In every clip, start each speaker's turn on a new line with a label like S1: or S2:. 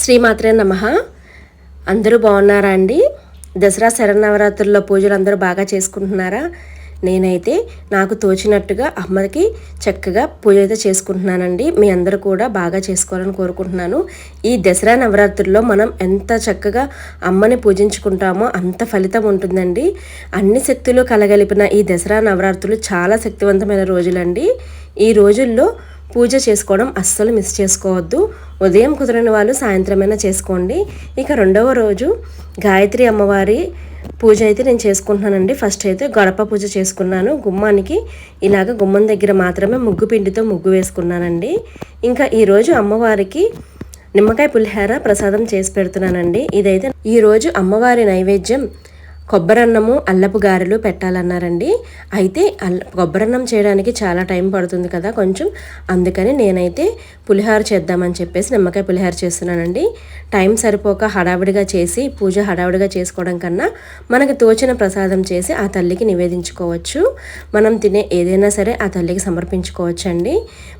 S1: శ్రీమాత్రే నమ. అందరూ బాగున్నారా అండి? దసరా శరన్నవరాత్రుల్లో పూజలు అందరూ బాగా చేసుకుంటున్నారా? నేనైతే నాకు తోచినట్టుగా అమ్మకి చక్కగా పూజ అయితే చేసుకుంటున్నానండి. మీ అందరూ కూడా బాగా చేసుకోవాలని కోరుకుంటున్నాను. ఈ దసరా నవరాత్రుల్లో మనం ఎంత చక్కగా అమ్మని పూజించుకుంటామో అంత ఫలితం ఉంటుందండి. అన్ని శక్తులు కలగలిపిన ఈ దసరా నవరాత్రులు చాలా శక్తివంతమైన రోజులండి. ఈ రోజుల్లో పూజ చేసుకోవడం అస్సలు మిస్ చేసుకోవద్దు. ఉదయం కుదరని వాళ్ళు సాయంత్రమైనా చేసుకోండి. ఇక రెండవ రోజు గాయత్రి అమ్మవారి పూజ అయితే నేను చేసుకుంటున్నానండి. ఫస్ట్ అయితే గడప పూజ చేసుకున్నాను. గుమ్మానికి ఇలాగ గుమ్మం దగ్గర మాత్రమే ముగ్గు పిండితో ముగ్గు వేసుకున్నానండి. ఇంకా ఈరోజు అమ్మవారికి నిమ్మకాయ పులిహార ప్రసాదం చేసి పెడుతున్నానండి. ఇదైతే ఈరోజు అమ్మవారి నైవేద్యం కొబ్బరన్నము అల్లపు గారెలు పెట్టాలన్నారండి. అయితే అల్ల కొబ్బరన్నం చేయడానికి చాలా టైం పడుతుంది కదా కొంచెం. అందుకని నేనైతే పులిహార చేద్దామని చెప్పేసి నిమ్మకాయ పులిహార చేస్తున్నానండి. టైం సరిపోక హడావిడిగా చేసి పూజ హడావిడిగా చేసుకోవడం కన్నా మనకు తోచిన ప్రసాదం చేసి ఆ తల్లికి నివేదించుకోవచ్చు. మనం తినే ఏదైనా సరే ఆ తల్లికి సమర్పించుకోవచ్చు అండి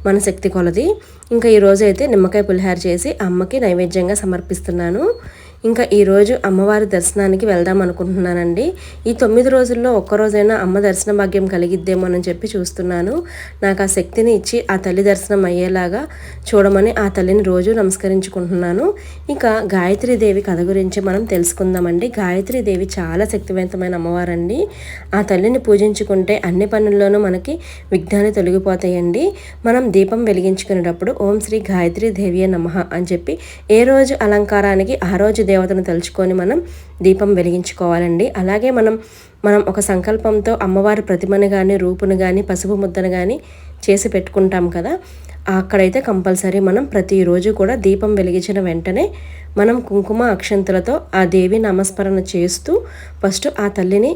S1: మన శక్తి కొలది. ఇంకా ఈరోజు అయితే నిమ్మకాయ పులిహార చేసి అమ్మకి నైవేద్యంగా సమర్పిస్తున్నాను. ఇంకా ఈరోజు అమ్మవారి దర్శనానికి వెళ్దాం అనుకుంటున్నానండి. ఈ తొమ్మిది రోజుల్లో ఒక్కరోజైనా అమ్మ దర్శన భాగ్యం కలిగిద్దేమోనని చెప్పి చూస్తున్నాను. నాకు ఆ శక్తిని ఇచ్చి ఆ తల్లి దర్శనం అయ్యేలాగా చూడమని ఆ తల్లిని రోజు నమస్కరించుకుంటున్నాను. ఇక గాయత్రీదేవి కథ గురించి మనం తెలుసుకుందామండి. గాయత్రీదేవి చాలా శక్తివంతమైన అమ్మవారండి. ఆ తల్లిని పూజించుకుంటే అన్ని పనుల్లోనూ మనకి విఘ్నాలు తొలగిపోతాయండి. మనం దీపం వెలిగించుకునేటప్పుడు ఓం శ్రీ గాయత్రి దేవియ నమ అని చెప్పి ఏ రోజు అలంకారానికి ఆ రోజు దేవతను తలుచుకొని మనం దీపం వెలిగించుకోవాలండి. అలాగే మనం మనం ఒక సంకల్పంతో అమ్మవారి ప్రతిమను కానీ రూపును కానీ పసుపు ముద్దను కానీ చేసి పెట్టుకుంటాం కదా అక్కడైతే కంపల్సరీ మనం ప్రతిరోజు కూడా దీపం వెలిగించిన వెంటనే మనం కుంకుమ అక్షంతలతో ఆ దేవి నామస్మరణ చేస్తూ ఫస్ట్ ఆ తల్లిని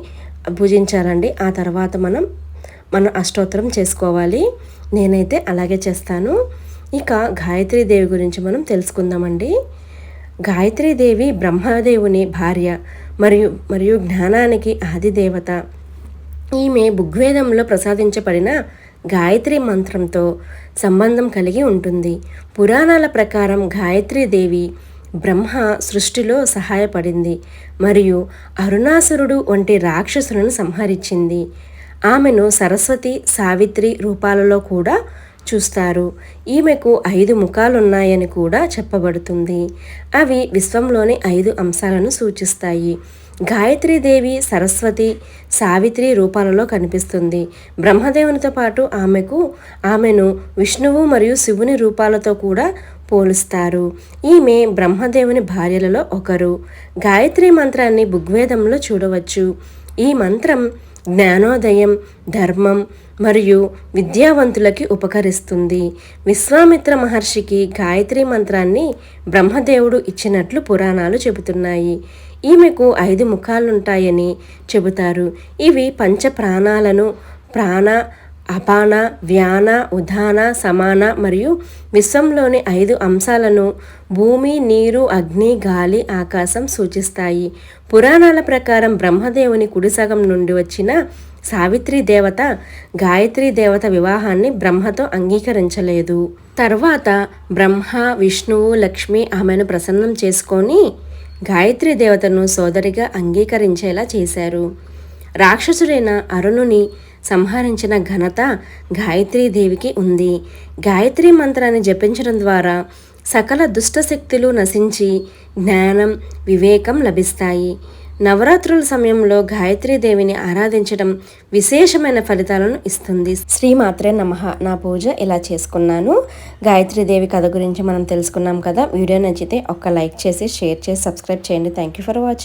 S1: పూజించాలండి. ఆ తర్వాత మనం మన అష్టోత్తరం చేసుకోవాలి. నేనైతే అలాగే చేస్తాను. ఇక గాయత్రీదేవి గురించి మనం తెలుసుకుందామండి. గాయత్రీదేవి బ్రహ్మదేవుని భార్య మరియు మరియు జ్ఞానానికి ఆదిదేవత. ఈమె బుగ్వేదంలో ప్రసాదించబడిన గాయత్రి మంత్రంతో సంబంధం కలిగి ఉంటుంది. పురాణాల ప్రకారం గాయత్రీదేవి బ్రహ్మ సృష్టిలో సహాయపడింది మరియు అరుణాసురుడు వంటి రాక్షసులను సంహరించింది. ఆమెను సరస్వతి సావిత్రి రూపాలలో కూడా చూస్తారు. ఈమెకు ఐదు ముఖాలున్నాయని కూడా చెప్పబడుతుంది. అవి విశ్వంలోని ఐదు అంశాలను సూచిస్తాయి. గాయత్రీదేవి సరస్వతి సావిత్రి రూపాలలో కనిపిస్తుంది. బ్రహ్మదేవునితో పాటు ఆమెకు ఆమెను విష్ణువు మరియు శివుని రూపాలతో కూడా పోలుస్తారు. ఈమె బ్రహ్మదేవుని భార్యలలో ఒకరు. గాయత్రి మంత్రాన్ని బుగ్వేదంలో చూడవచ్చు. ఈ మంత్రం జ్ఞానోదయం ధర్మం మరియు విద్యావంతులకి ఉపకరిస్తుంది. విశ్వామిత్ర మహర్షికి గాయత్రి మంత్రాన్ని బ్రహ్మదేవుడు ఇచ్చినట్లు పురాణాలు చెబుతున్నాయి. ఈమెకు ఐదు ముఖాలుంటాయని చెబుతారు. ఇవి పంచ ప్రాణాలను ప్రాణ అపాన వ్యాన ఉదాన సమాన మరియు విశ్వంలోని ఐదు అంశాలను భూమి నీరు అగ్ని గాలి ఆకాశం సూచిస్తాయి. పురాణాల ప్రకారం బ్రహ్మదేవుని కుడి సగం నుండి వచ్చిన సావిత్రి దేవత గాయత్రి దేవత వివాహాన్ని బ్రహ్మతో అంగీకరించలేదు. తర్వాత బ్రహ్మ విష్ణువు లక్ష్మి ఆమెను ప్రసన్నం చేసుకొని గాయత్రి దేవతను సోదరిగా అంగీకరించేలా చేశారు. రాక్షసుడైన అరుణుని సంహరించిన ఘనత గాయత్రీదేవికి ఉంది. గాయత్రి మంత్రాన్ని జపించడం ద్వారా సకల దుష్టశక్తులు నశించి జ్ఞానం వివేకం లభిస్తాయి. నవరాత్రుల సమయంలో గాయత్రీదేవిని ఆరాధించడం విశేషమైన ఫలితాలను ఇస్తుంది. శ్రీమాత్రే నమ. నా పూజ ఇలా చేసుకున్నాను. గాయత్రీదేవి కథ గురించి మనం తెలుసుకున్నాం కదా. వీడియో నచ్చితే ఒక్క లైక్ చేసి షేర్ చేసి సబ్స్క్రైబ్ చేయండి. Thank you for watching